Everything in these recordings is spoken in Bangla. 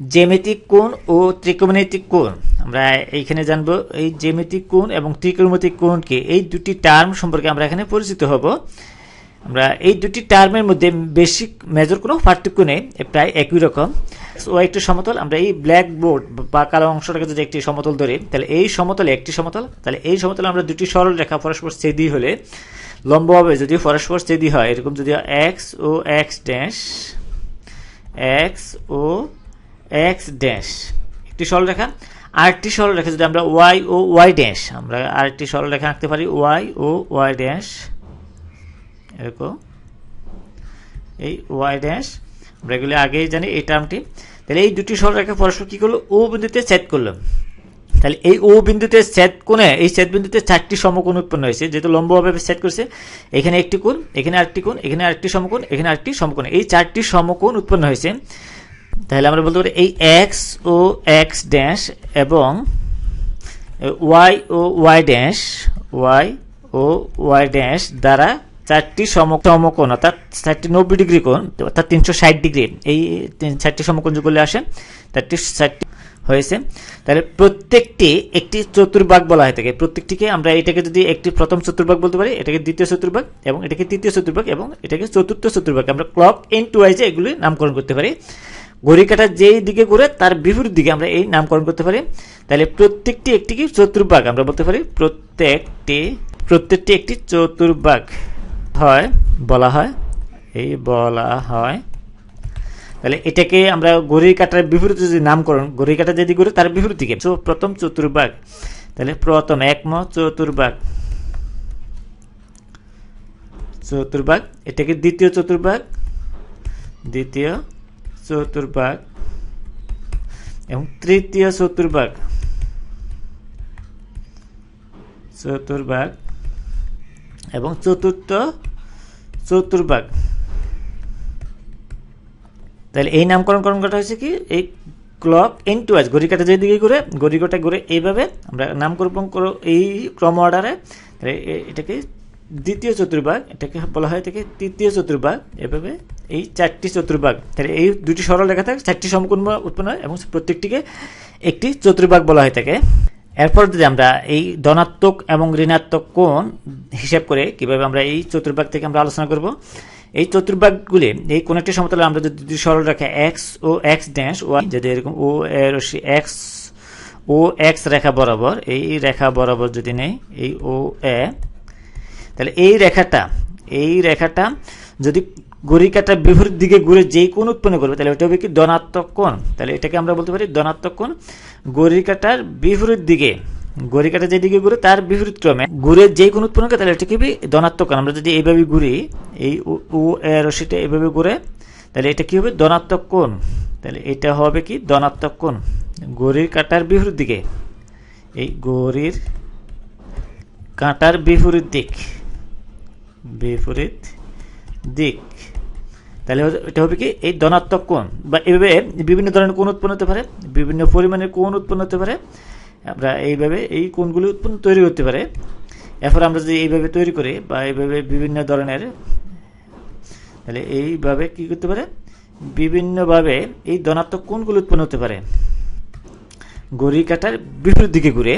জ্যামিতিক কোণ ও ত্রিকোণমিতিক কোণ। আমরা এইখানে জানব এই জ্যামিতিক কোণ এবং ত্রিকোণমিতিক কোণকে এই দুটি টার্ম সম্পর্কে আমরা এখানে পরিচিত হব। আমরা এই দুটি টার্মের মধ্যে বেসিক মেজর কোনো পার্থক্য নেই প্রায় একই রকম। ও একটি সমতল, আমরা এই ব্ল্যাক বোর্ড বা কালো অংশটাকে যদি একটি সমতল ধরি, তাহলে এই সমতলে একটি সমতল, তাহলে এই সমতলে আমরা দুটি সরল রেখা পরস্পর ছেদি হলে লম্বভাবে যদি পরস্পর ছেদি হয়, এরকম যদি এক্স ও এক্স ড্যাশ এক্স ও এক্স ড্যাশ একটি সরলরেখা আরেকটি সরলরেখা যদি আমরা ওয়াই ও ওয়াই ড্যাশ আমরা আরেকটি সরলরেখা আঁকতে পারি ওয়াই ও ওয়াই ড্যাশ এরকম। এই ওয়াই ড্যাশ আমরা এগুলি আগেই জানি এই টার্মটি তাহলে এই দুটি সরলরেখা পরস্পর কী করল? ও বিন্দুতে ছেদ করল। তাহলে এই ও বিন্দুতে ছেদ কোণে, এই ছেদ বিন্দুতে চারটি সমকোণ উৎপন্ন হয়েছে, যেহেতু লম্বভাবে ছেদ করছে। এখানে একটি কোণ, এখানে আরেকটি কোণ, এখানে আরেকটি সমকোণ, এখানে আরেকটি সমকোণ। এই চারটি সমকোণ উৎপন্ন হয়েছে। তাহলে আমরা বলতে পারি এই এক্স ও এক্স ড্যাশ এবং ওয়াই ও ওয়াই ড্যাশ ওয়াই ও ওয়াই ড্যাশ দ্বারা চারটি সম সমকোণ, অর্থাৎ চারটি নব্বই ডিগ্রি কোণ, অর্থাৎ তিনশো ষাট ডিগ্রি, এই চারটি সমকোণ যোগগুলো আসে, চারটি চারটি হয়েছে। তাহলে প্রত্যেকটি একটি চতুর্ভাগ বলা হয়ে থাকে প্রত্যেকটিকে আমরা এটাকে যদি একটি প্রথম চতুর্ভাগ বলতে পারি, এটাকে দ্বিতীয় চতুর্ভাগ এবং এটাকে তৃতীয় চতুর্ভাগ এবং এটাকে চতুর্থ চতুর্ভাগ, আমরা ক্লক এন টু ওয়াইজে এগুলি নামকরণ করতে পারি। ঘড়ি কাটা যেই দিকে ঘুরে, তার বিপরীত দিকে আমরা এই নামকরণ করতে পারি। তাহলে প্রত্যেকটি একটি কি? চতুর্ভাগ আমরা বলতে পারি। প্রত্যেকটি প্রত্যেকটি একটি চতুর্ভাগ হয়, বলা হয়। এই বলা হয়। তাহলে এটাকে আমরা ঘড়ির কাটার বিপরীতে যদি নামকরণ ঘড়ির কাটা যদি ঘুরে, তার বিপরীত দিকে। তো প্রথম চতুর্ভাগ। তাহলে প্রথম একম চতুর্ভাগ। চতুর্ভাগ, এটাকে দ্বিতীয় চতুর্ভাগ। দ্বিতীয় চতুর্ভাগ এবং তৃতীয় চতুর্ভাগ চতুর্ভাগ এবং চতুর্থ চতুর্ভাগ তাহলে এই নামকরণ করণ করা হয়েছে কি? এই ক্লক এন টু আজ কাটা যেদিকে ঘুরে ঘড়ি কাটা ঘুরে এইভাবে আমরা নামকরণ করো এই ক্রম অর্ডারে এটাকে দ্বিতীয় চতুর্ভাগ, এটাকে বলা হয় থেকে তৃতীয় চতুর্ভাগ। এভাবে এই চারটি চতুর্ভাগ, তাহলে এই দুটি সরল লেখা থাকে, চারটি সমকোণ উৎপন্ন হয় এবং প্রত্যেকটিকে একটি চতুর্ভাগ বলা হয় থাকে এরপর যদি আমরা এই ধনাত্মক এবং ঋণাত্মক কোণ হিসাব করে কীভাবে আমরা এই চতুর্ভাগ থেকে আমরা আলোচনা করব, এই চতুর্ভাগগুলি, এই কোন একটি সমতলে আমরা যদি দুটি সরল রেখা X O X dash Y যদি এরকম ও এর এক্স ও এক্স রেখা বরাবর, এই রেখা বরাবর যদি নেই, এই ও এ তাহলে এই রেখাটা এই রেখাটা যদি ঘড়ি কাটার বিপরীত দিকে ঘুরে যেই কোন উৎপন্ন করবে, তাহলে ওটা হবে কি ধনাত্মক কোণ? তাহলে এটাকে আমরা বলতে পারি ধনাত্মক কোণ। ঘড়ি কাটার বিপরীত দিকে ঘড়ি কাটা যেদিকে ঘুরে তার বিপরীত ক্রমে ঘুরে যেই কোণ উৎপন্ন করে তাহলে এটাকে কি ধনাত্মক কোণ। আমরা যদি এইভাবে ঘুরি, এই ও- রশিটা এইভাবে ঘুরে, তাহলে এটা কি হবে? ধনাত্মক কোণ। তাহলে এটা হবে কি? ধনাত্মক কোণ। ঘড়ির কাটার বিপরীত দিকে, এই ঘড়ির কাঁটার বিপরীত দিক। বিপরীত দিক। তাহলে এটা হবে কি, এই ধনাত্মক কোণ বা এইভাবে বিভিন্ন ধরনের কোণ উৎপন্ন হতে পারে, বিভিন্ন পরিমাণের কোণ উৎপন্ন হতে পারে। আমরা এইভাবে এই কোণগুলি উৎপন্ন, তৈরি হতে পারে। এরপর আমরা যদি এইভাবে তৈরি করি বা এইভাবে বিভিন্ন ধরনের, তাহলে এইভাবে কি করতে পারে? বিভিন্নভাবে এই ধনাত্মক কোণগুলো উৎপন্ন হতে পারে। ঘড়ি কাটার বিপরীত দিকে ঘুরে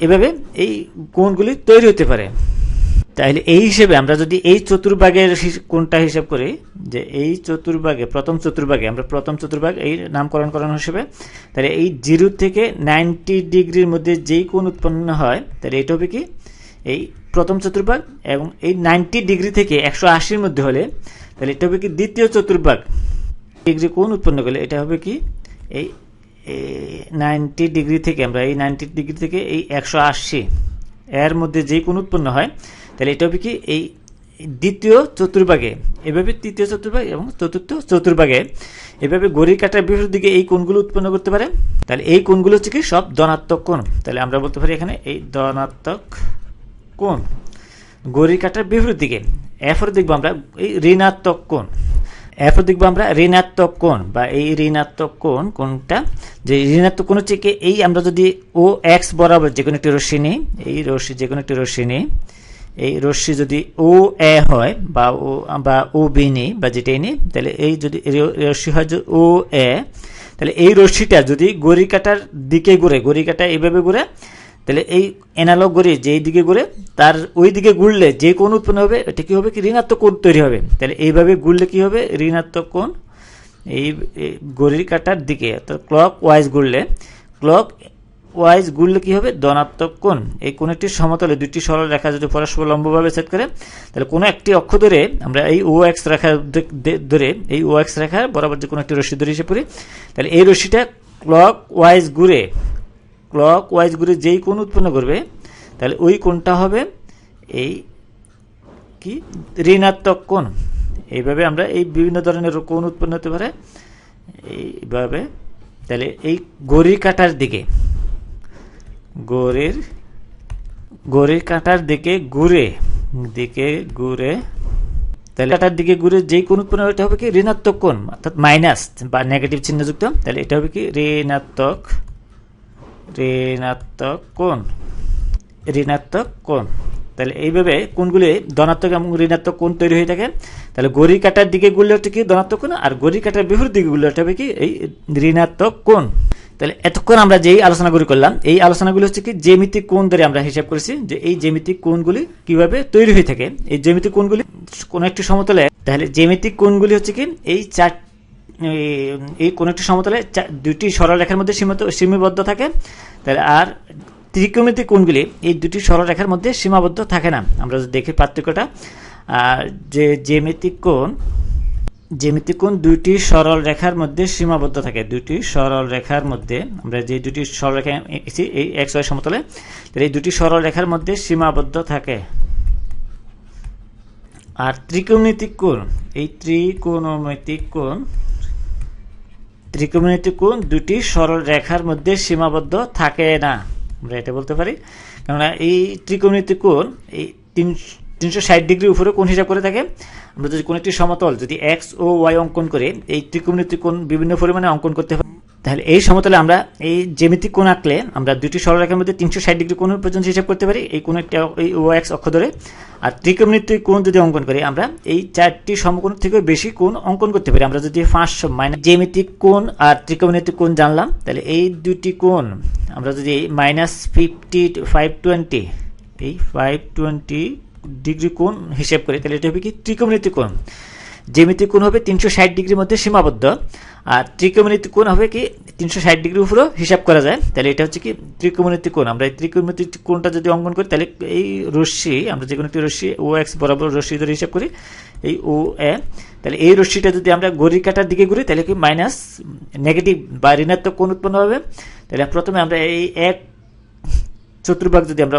এভাবে এই কোণগুলি তৈরি হতে পারে। তাহলে এই হিসেবে আমরা যদি এই চতুর্ভাগের কোনটা হিসাব করি? যে এই চতুর্ভাগে, প্রথম চতুর্ভাগে, আমরা প্রথম চতুর্ভাগ এই নামকরণ করানো হিসেবে, তাহলে এই জিরো থেকে নাইনটি ডিগ্রির মধ্যে যেই কোণ উৎপন্ন হয়, তাহলে এটা হবে কি? এই প্রথম চতুর্ভাগ এবং এই নাইনটি ডিগ্রি থেকে একশো আশির মধ্যে হলে, তাহলে এটা হবে কি দ্বিতীয় চতুর্ভাগ। ডিগ্রি কোণ উৎপন্ন করলে, এটা হবে কি? এই নাইনটি ডিগ্রি থেকে, আমরা এই নাইনটি ডিগ্রি থেকে এই একশো আশি। এর মধ্যে যেই কোণ উৎপন্ন হয়, তাহলে এটা হবে কি এই দ্বিতীয় চতুর্ভাগে। এভাবে তৃতীয় চতুর্ভাগ এবং চতুর্থ চতুর্ভাগে। এভাবে ঘড়ির কাটার বিপরীত দিকে এই কোণগুলো উৎপন্ন করতে পারে। তাহলে এই কোণগুলো হচ্ছে কি সব ধনাত্মক কোণ। তাহলে আমরা বলতে পারি এখানে এই ধনাত্মক কোণ। ঘড়ির কাটার বিপরীত দিকে। এরপরে দেখব আমরা এই ঋণাত্মক কোণ। এরপর দেখব আমরা ঋণাত্মক কোণ, বা এই ঋণাত্মক কোণ কোনটা যে ঋণাত্মক কোণ হচ্ছে কি, এই আমরা যদি ও এক্স বরাবর যে কোনো একটি রশ্মি নিই, এই রশ্মি যে কোনো একটি রশ্মি নিই, এই রশ্মি যদি ও এ হয়, বা ও বা ও বি নিই, বা যেটাই নিই, তাহলে এই যদি রশ্মি হয় যে ও এ, তাহলে এই রশ্মিটা যদি গড়ি কাটার দিকে ঘুরে গড়ি কাটা এইভাবে ঘুরে তাহলে এই অ্যানালগ গড়ি যেই দিকে ঘুরে তার ওই দিকে ঘুরলে যে কোণ উৎপন্ন হবে, এটা কি হবে? কি ঋণাত্মক কোণ তৈরি হবে। তাহলে এইভাবে ঘুরলে কি হবে? ঋণাত্মক কোণ এই ঘড়ির কাটার দিকে, অর্থাৎ ক্লক ওয়াইজ ঘুরলে ক্লক ওয়াইজ ঘুরলে কি হবে? ধনাত্মক কোণ। এই কোন একটি সমতলে দুটি সরল রেখা যদি পরস্পর লম্বভাবে সেট করে, তাহলে কোনো একটি অক্ষ ধরে আমরা এই ও এক্স রেখা ধরে এই ও এক্স রেখার বরাবর যে কোনো একটি রশ্মি ধরে হিসেবে করি তাহলে এই রশ্মিটা ক্লক ওয়াইজ ঘুরে ক্লক ওয়াইজ ঘুরে যেই কোণ উৎপন্ন করবে, তাহলে ওই কোণটা হবে এই কি? ঋণাত্মক কোণ। এইভাবে আমরা এই বিভিন্ন ধরনের কোণ উৎপন্ন হতে পারে। এইভাবে, তাহলে এই গড়ির কাটার দিকে গড়ির গড়ির কাটার দিকে ঘুরে দিকে ঘুরে, তাহলে কাটার দিকে ঘুরে যেই কোণ উৎপন্ন এটা হবে কি? ঋণাত্মক কোণ, অর্থাৎ মাইনাস বা নেগেটিভ চিহ্নযুক্ত। তাহলে এটা হবে কি? ঋণাত্মক ঋণাত্মক কোণ? ঋণাত্মক কোণ। তাহলে এইভাবে কোনগুলি ধনাত্মক এবং ঋণাত্মক কোণ তৈরি হয়ে থাকে। তাহলে গড়ি কাটার দিকে গুলো হচ্ছে কি ধনাত্মক কোণ? আর গড়ি কাটার বিপরীত দিকে গুলো হবে কি? এই ঋণাত্মক কোণ। তাহলে এতক্ষণ আমরা যেই আলোচনাগুলি করলাম, এই আলোচনাগুলি হচ্ছে কি জ্যামিতিক কোণ ধরে আমরা হিসাব করেছি যে এই জ্যামিতিক কোণগুলি কীভাবে তৈরি হয়ে থাকে। এই জ্যামিতিক কোণগুলি কোন একটি সমতলে, তাহলে জ্যামিতিক কোণগুলি হচ্ছে কি? এই চার এই- কোন একটি সমতলে দুটি সরল রেখার মধ্যে সীমিত, সীমাবদ্ধ থাকে। তাহলে আর ত্রিকোণমিতিক কোণগুলি এই দুটি সরল রেখার মধ্যে সীমাবদ্ধ থাকে না। আমরা যদি দেখি পার্থক্যটা, আর যে জ্যামিতিক কোণ জ্যামিতিক কোণ দুইটি সরল রেখার মধ্যে সীমাবদ্ধ থাকে। দুটি সরল রেখার মধ্যে, আমরা যে দুটি সরল রেখা এঁকেছি এই এক্স ওয়াই সমতলে, তাহলে এই দুটি সরল রেখার মধ্যে সীমাবদ্ধ থাকে। আর ত্রিকোণমিতিক কোণ, এই ত্রিকোণমিতিক কোণ ত্রিকোণমিতিক কোণ দুটি সরল রেখার মধ্যে সীমাবদ্ধ থাকে না। আমরা এটা বলতে পারি। কেননা এই ত্রিকোণমিতিক কোণ এই তিন তিনশো ষাট ডিগ্রি উপরে কোণ হিসাব করে থাকে। আমরা যদি কোনো একটি সমতল যদি এক্স ও ওয়াই অঙ্কন করে, এই ত্রিকোণমিতিক কোণ বিভিন্ন পরিমাণে অঙ্কন করতে পারি তাহলে এই সমতলে আমরা এই জ্যামিতিক কোণ আঁকলে আমরা দুটি সরলরেখার মধ্যে তিনশো ষাট ডিগ্রি কোণ পর্যন্ত হিসাব করতে পারি এই কোণ একটা এই ও এক্স অক্ষ ধরে। আর ত্রিকোণমিতিক কোণ যদি অঙ্কন করি, আমরা এই চারটি সমকোণ থেকে বেশি কোণ অঙ্কন করতে পারি। আমরা যদি পাঁচশো মাইনাস জ্যামিতিক কোণ আর ত্রিকোণমিতিক কোণ জানলাম, তাহলে এই দুটি কোণ, আমরা যদি মাইনাস ফিফটি ফাইভ টোয়েন্টি এই ফাইভ টোয়েন্টি ডিগ্রি কোণ হিসেব করি, তাহলে এটা হবে কি ত্রিকোণমিতিক কোণ। জ্যামিতিক কোণ হবে তিনশো ষাট ডিগ্রির মধ্যে সীমাবদ্ধ। আর ত্রিকোণমিতিক কোণ হবে কি, তিনশো ষাট ডিগ্রির উপরেও হিসাব করা যায়। তাহলে এটা হচ্ছে কি, ত্রিকোণমিতিক কোণ। আমরা এই ত্রিকোণমিতিক কোণটা যদি অঙ্কন করি, তাহলে এই রশ্মি, আমরা যে কোনো একটি রশ্মি ও এক্স বরাবর রশ্মি ধরে হিসাব করি, এই ও এ তাহলে এই রশ্মিটা যদি আমরা গড়ি কাটার দিকে ঘুরি, তাহলে কি মাইনাস, নেগেটিভ বা ঋণাত্মক কোণ উৎপন্ন হবে। তাহলে প্রথমে আমরা এই এক চতুর্ভাগ যদি আমরা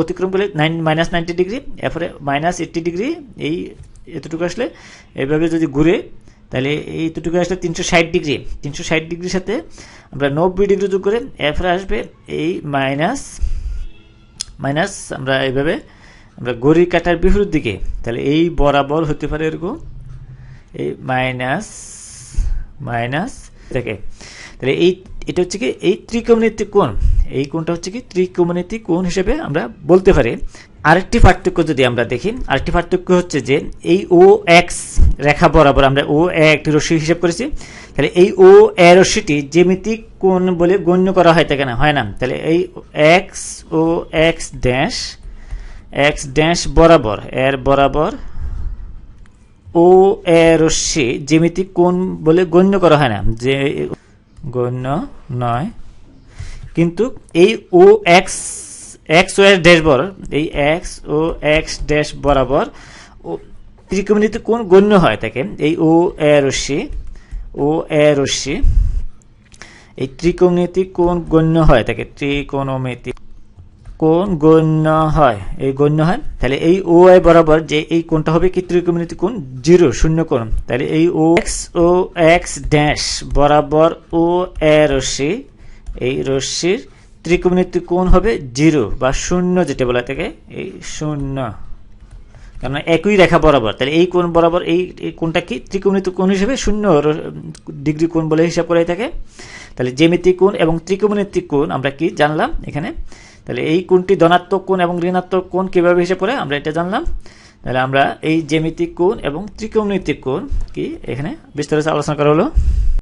অতিক্রম করি, নাইন, মাইনাস নাইনটি ডিগ্রি, এরপরে মাইনাস এইট্টি ডিগ্রি, এই এতটুকু আসলে, এইভাবে যদি ঘুরে তাহলে এই এতটুকু আসলে তিনশো ষাট ডিগ্রি, তিনশো ষাট ডিগ্রির সাথে আমরা নব্বই ডিগ্রি যোগ করে এরপরে আসবে এই মাইনাস মাইনাস আমরা এইভাবে আমরা ঘড়ি কাটার বিপরীত দিকে, তাহলে এই বরাবর হতে পারে এরকম, এই মাইনাস মাইনাস থেকে তাহলে এই, এটা হচ্ছে কি এই ত্রিকোণমিতিক কোণ, এই কোণটা হচ্ছে কি ত্রিকোণমিতিক কোণ হিসেবে আমরা বলতে পারি। আরেকটি পার্থক্য যদি আমরা দেখি, আরেকটি পার্থক্য হচ্ছে যে এই ও এক্স রেখা বরাবর আমরা ও একটি রশ্মি হিসেব করেছি। তাহলে এই ও এ রশ্মিটি জ্যামিতিক কোণ বলে গণ্য করা হয় থাকে না হয় না। তাহলে এই এক্স ও এক্স ড্যাশ এক্স ড্যাশ বরাবর, এর বরাবর ও এ রশ্মি জ্যামিতিক কোণ বলে গণ্য করা হয় না। যে গণ্য নয়। কিন্তু এই ও এক্স এক্স ও এর ড্যাশ বরাবর এই এক্স ও এক্স ড্যাশ বরাবর, ও ত্রিকোণমিতিক কোণ গণ্য হয় থাকে এই ও এ রশ্মি ও এ রশ্মি এই ত্রিকোণমিতিক কোণ গণ্য হয় থাকে ত্রিকোণমিতিক কোণ গণ্য হয়, এই গণ্য হয়, তাহলে এই ও আই বরাবর যে এই কোণটা হবে কি ত্রিকোণমিতি কোণ? জিরো, শূন্য কোণ, তাহলে এই ও এক্স ও এক্স ড্যাশ বরাবর ও এ রশ্মি এই রশ্মির ত্রিকোণমিতি কোণ হবে জিরো বা শূন্য যেটা বলা থাকে এই শূন্য। কারণ একই রেখা বরাবর, তাহলে এই কোণ বরাবর এই কোণটা কি? ত্রিকোণমিতি কোণ হিসেবে শূন্য ডিগ্রি কোণ বলে হিসাব করা হয়ে থাকে তাহলে জ্যামিতিক কোণ এবং ত্রিকোণমিতিক কোণ আমরা কি জানলাম এখানে? তাহলে এই কোণটি ধনাত্মক কোণ এবং ঋণাত্মক কোণ কীভাবে হিসাব করে? আমরা এটা জানলাম। তাহলে আমরা এই জ্যামিতিক কোণ এবং ত্রিকোণমিতিক কোণ কি এখানে বিস্তারিত আলোচনা করা হলো।